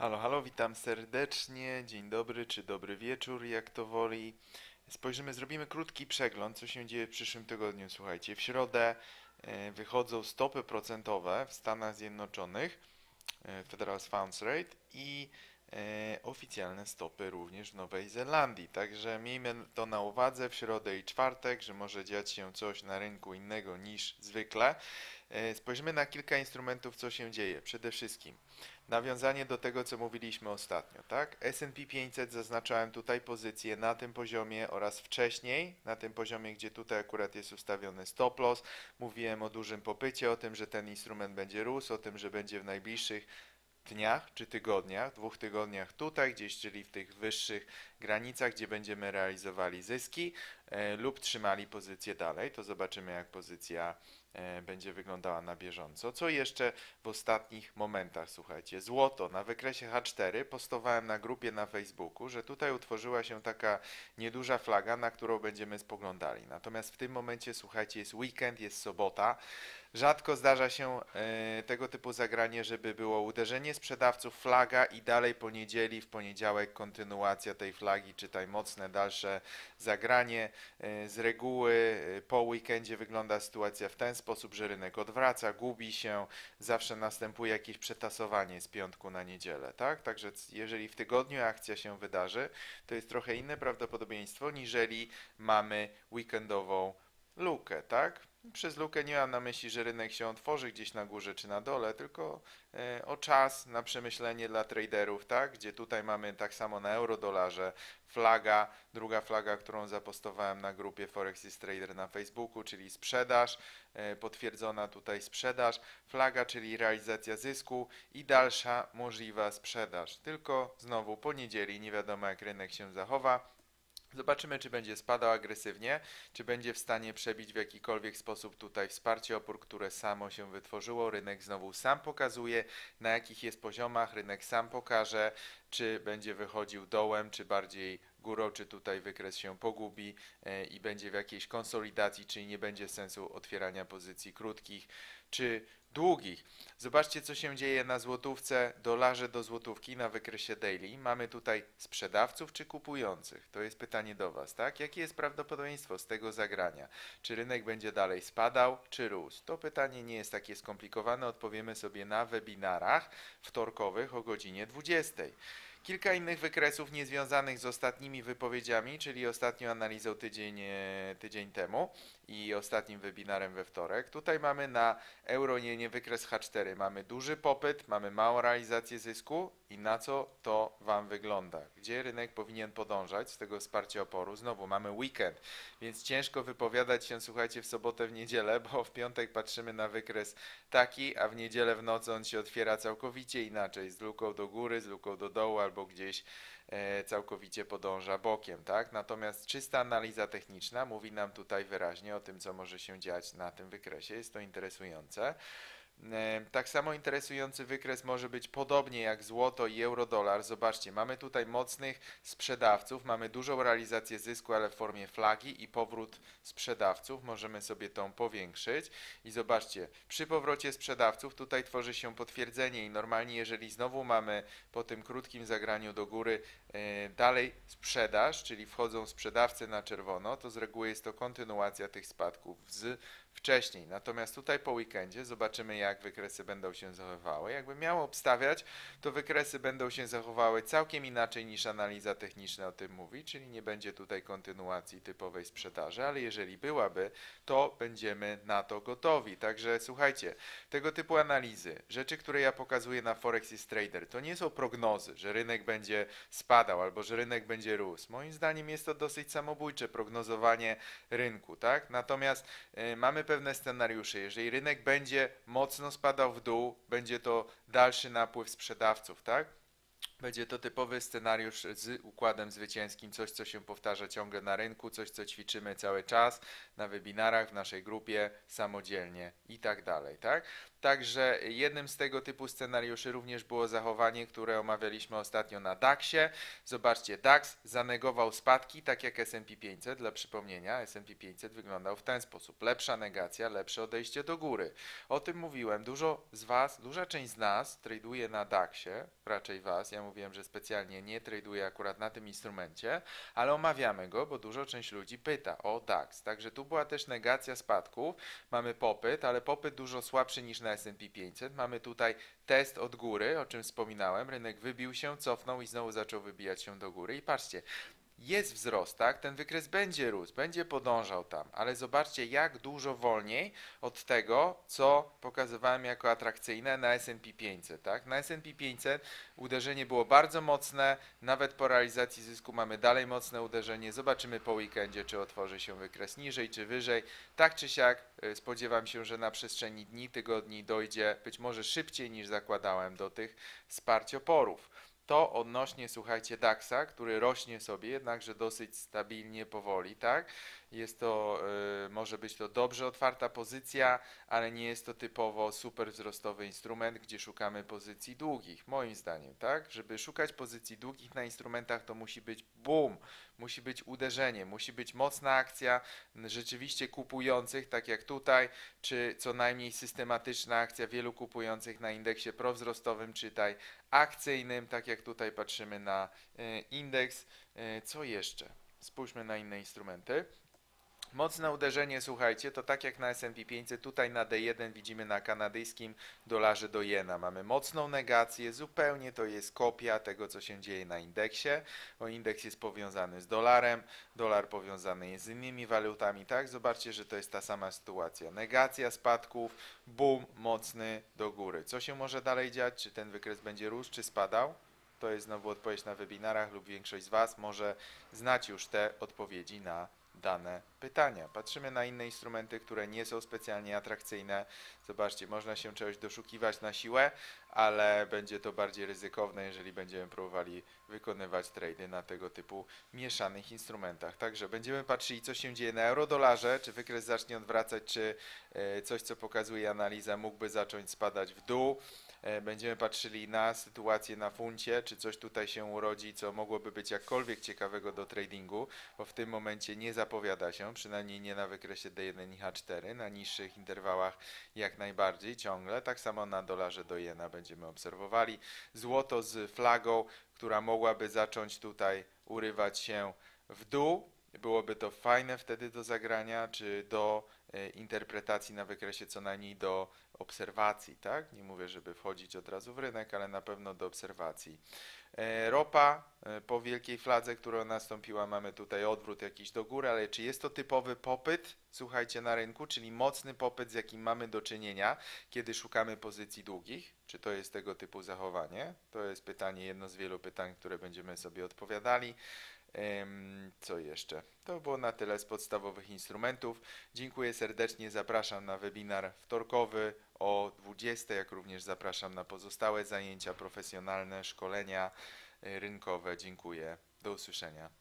Halo, halo, witam serdecznie. Dzień dobry, czy dobry wieczór, jak to woli. Spojrzymy, zrobimy krótki przegląd, co się dzieje w przyszłym tygodniu. Słuchajcie, w środę e, wychodzą stopy procentowe w Stanach Zjednoczonych, e, Federal Funds Rate i e, oficjalne stopy również w Nowej Zelandii. Także miejmy to na uwadze w środę i czwartek, że może dziać się coś na rynku innego niż zwykle. E, Spojrzymy na kilka instrumentów, co się dzieje. Przede wszystkim nawiązanie do tego, co mówiliśmy ostatnio, tak? S&P 500 zaznaczałem tutaj pozycję na tym poziomie oraz wcześniej, na tym poziomie, gdzie tutaj akurat jest ustawiony stop loss. Mówiłem o dużym popycie, o tym, że ten instrument będzie rósł, o tym, że będzie w najbliższych dniach czy tygodniach, dwóch tygodniach tutaj gdzieś, czyli w tych wyższych granicach, gdzie będziemy realizowali zyski e, lub trzymali pozycję dalej. To zobaczymy, jak pozycja będzie wyglądała na bieżąco. Co jeszcze w ostatnich momentach, słuchajcie, złoto na wykresie H4 postowałem na grupie na Facebooku, że tutaj utworzyła się taka nieduża flaga, na którą będziemy spoglądali. Natomiast w tym momencie, słuchajcie, jest weekend, jest sobota. Rzadko zdarza się e, tego typu zagranie, żeby było uderzenie sprzedawców, flaga i dalej po niedzieli, w poniedziałek kontynuacja tej flagi, czytaj mocne dalsze zagranie. E, z reguły e, po weekendzie wygląda sytuacja w ten sposób, że rynek odwraca, gubi się, zawsze następuje jakieś przetasowanie z piątku na niedzielę, tak? Także jeżeli w tygodniu akcja się wydarzy, to jest trochę inne prawdopodobieństwo, niżeli mamy weekendową lukę, tak? Przez lukę nie mam na myśli, że rynek się otworzy gdzieś na górze czy na dole, tylko e, o czas na przemyślenie dla traderów, tak? Gdzie tutaj mamy tak samo na euro-dolarze flaga, druga flaga, którą zapostowałem na grupie Forex Trader na Facebooku, czyli sprzedaż, e, potwierdzona tutaj sprzedaż, flaga, czyli realizacja zysku i dalsza możliwa sprzedaż. Tylko znowu po niedzieli nie wiadomo jak rynek się zachowa. Zobaczymy, czy będzie spadał agresywnie, czy będzie w stanie przebić w jakikolwiek sposób tutaj wsparcie, opór, które samo się wytworzyło. Rynek znowu sam pokazuje, na jakich jest poziomach. Rynek sam pokaże, czy będzie wychodził dołem, czy bardziej górą, czy tutaj wykres się pogubi e, i będzie w jakiejś konsolidacji, czyli nie będzie sensu otwierania pozycji krótkich, czy długich. Zobaczcie, co się dzieje na złotówce, dolarze do złotówki na wykresie daily. Mamy tutaj sprzedawców czy kupujących? To jest pytanie do Was, tak? Jakie jest prawdopodobieństwo z tego zagrania? Czy rynek będzie dalej spadał, czy rósł? To pytanie nie jest takie skomplikowane, odpowiemy sobie na webinarach wtorkowych o godzinie 20. Kilka innych wykresów niezwiązanych z ostatnimi wypowiedziami, czyli ostatnią analizą tydzień, e, tydzień temu i ostatnim webinarem we wtorek. Tutaj mamy na euro nie, nie wykres H4. Mamy duży popyt, mamy małą realizację zysku i na co to Wam wygląda? Gdzie rynek powinien podążać z tego wsparcia oporu? Znowu mamy weekend, więc ciężko wypowiadać się, słuchajcie, w sobotę, w niedzielę, bo w piątek patrzymy na wykres taki, a w niedzielę w nocy on się otwiera całkowicie inaczej, z luką do góry, z luką do dołu albo gdzieś e, całkowicie podąża bokiem, tak? Natomiast czysta analiza techniczna mówi nam tutaj wyraźnie o tym, co może się dziać na tym wykresie. Jest to interesujące. E, Tak samo interesujący wykres może być podobnie jak złoto i euro-dolar. Zobaczcie, mamy tutaj mocnych sprzedawców, mamy dużą realizację zysku, ale w formie flagi i powrót sprzedawców. Możemy sobie tą powiększyć i zobaczcie, przy powrocie sprzedawców tutaj tworzy się potwierdzenie i normalnie jeżeli znowu mamy po tym krótkim zagraniu do góry e, dalej sprzedaż, czyli wchodzą sprzedawcy na czerwono, to z reguły jest to kontynuacja tych spadków z wcześniej. Natomiast tutaj po weekendzie zobaczymy, jak wykresy będą się zachowywały. Jakby miało obstawiać, to wykresy będą się zachowały całkiem inaczej niż analiza techniczna o tym mówi, czyli nie będzie tutaj kontynuacji typowej sprzedaży, ale jeżeli byłaby, to będziemy na to gotowi. Także słuchajcie, tego typu analizy, rzeczy, które ja pokazuję na Forex is Trader, to nie są prognozy, że rynek będzie spadał albo że rynek będzie rósł. Moim zdaniem jest to dosyć samobójcze prognozowanie rynku, tak? Natomiast e, mamy pewne scenariusze. Jeżeli rynek będzie mocno spadał w dół, będzie to dalszy napływ sprzedawców, tak? Będzie to typowy scenariusz z układem zwycięskim, coś co się powtarza ciągle na rynku, coś co ćwiczymy cały czas na webinarach, w naszej grupie, samodzielnie i tak dalej, tak? Także jednym z tego typu scenariuszy również było zachowanie, które omawialiśmy ostatnio na DAX-ie. Zobaczcie, DAX zanegował spadki, tak jak S&P 500. Dla przypomnienia, S&P 500 wyglądał w ten sposób. Lepsza negacja, lepsze odejście do góry. O tym mówiłem. Dużo z Was, duża część z nas traduje na DAX-ie, raczej Was. Ja mówiłem, że specjalnie nie traduję akurat na tym instrumencie, ale omawiamy go, bo dużo część ludzi pyta o DAX. Także tu była też negacja spadków. Mamy popyt, ale popyt dużo słabszy niż na S&P 500. Mamy tutaj test od góry, o czym wspominałem. Rynek wybił się, cofnął i znowu zaczął wybijać się do góry. I patrzcie, jest wzrost, tak? Ten wykres będzie rósł, będzie podążał tam, ale zobaczcie, jak dużo wolniej od tego, co pokazywałem jako atrakcyjne na S&P 500, tak? Na S&P 500 uderzenie było bardzo mocne, nawet po realizacji zysku mamy dalej mocne uderzenie. Zobaczymy po weekendzie, czy otworzy się wykres niżej, czy wyżej. Tak czy siak, y, spodziewam się, że na przestrzeni dni, tygodni dojdzie być może szybciej niż zakładałem do tych wsparć oporów. To odnośnie, słuchajcie, DAX-a, który rośnie sobie, jednakże dosyć stabilnie, powoli, tak? Jest to, y, może być to dobrze otwarta pozycja, ale nie jest to typowo super wzrostowy instrument, gdzie szukamy pozycji długich, moim zdaniem, tak? Żeby szukać pozycji długich na instrumentach, to musi być boom, musi być uderzenie, musi być mocna akcja rzeczywiście kupujących, tak jak tutaj, czy co najmniej systematyczna akcja wielu kupujących na indeksie prowzrostowym, czytaj akcyjnym, tak jak tutaj patrzymy na y, indeks. Y, Co jeszcze? Spójrzmy na inne instrumenty. Mocne uderzenie, słuchajcie, to tak jak na S&P 500, tutaj na D1 widzimy na kanadyjskim dolarze do jena. Mamy mocną negację, zupełnie to jest kopia tego, co się dzieje na indeksie, bo indeks jest powiązany z dolarem, dolar powiązany jest z innymi walutami, tak? Zobaczcie, że to jest ta sama sytuacja. Negacja spadków, boom, mocny do góry. Co się może dalej dziać? Czy ten wykres będzie rósł, czy spadał? To jest znowu odpowiedź na webinarach lub większość z Was może znać już te odpowiedzi na dane pytania. Patrzymy na inne instrumenty, które nie są specjalnie atrakcyjne. Zobaczcie, można się czegoś doszukiwać na siłę, ale będzie to bardziej ryzykowne, jeżeli będziemy próbowali wykonywać trady na tego typu mieszanych instrumentach. Także będziemy patrzyli, co się dzieje na eurodolarze, czy wykres zacznie odwracać, czy e, coś, co pokazuje analiza, mógłby zacząć spadać w dół. E, Będziemy patrzyli na sytuację na funcie, czy coś tutaj się urodzi, co mogłoby być jakkolwiek ciekawego do tradingu, bo w tym momencie nie zapowiada się, przynajmniej nie na wykresie D1 i H4, na niższych interwałach jak najbardziej ciągle. Tak samo na dolarze do jena będziemy obserwowali. Złoto z flagą, która mogłaby zacząć tutaj urywać się w dół. Byłoby to fajne wtedy do zagrania, czy do e, interpretacji na wykresie, co najmniej do obserwacji, tak? Nie mówię, żeby wchodzić od razu w rynek, ale na pewno do obserwacji. E, Ropa e, po wielkiej fladze, która nastąpiła, mamy tutaj odwrót jakiś do góry, ale czy jest to typowy popyt, słuchajcie, na rynku, czyli mocny popyt, z jakim mamy do czynienia, kiedy szukamy pozycji długich? Czy to jest tego typu zachowanie? To jest pytanie, jedno z wielu pytań, które będziemy sobie odpowiadali. Co jeszcze? To było na tyle z podstawowych instrumentów. Dziękuję serdecznie, zapraszam na webinar wtorkowy o 20, jak również zapraszam na pozostałe zajęcia profesjonalne, szkolenia y, rynkowe. Dziękuję. Do usłyszenia.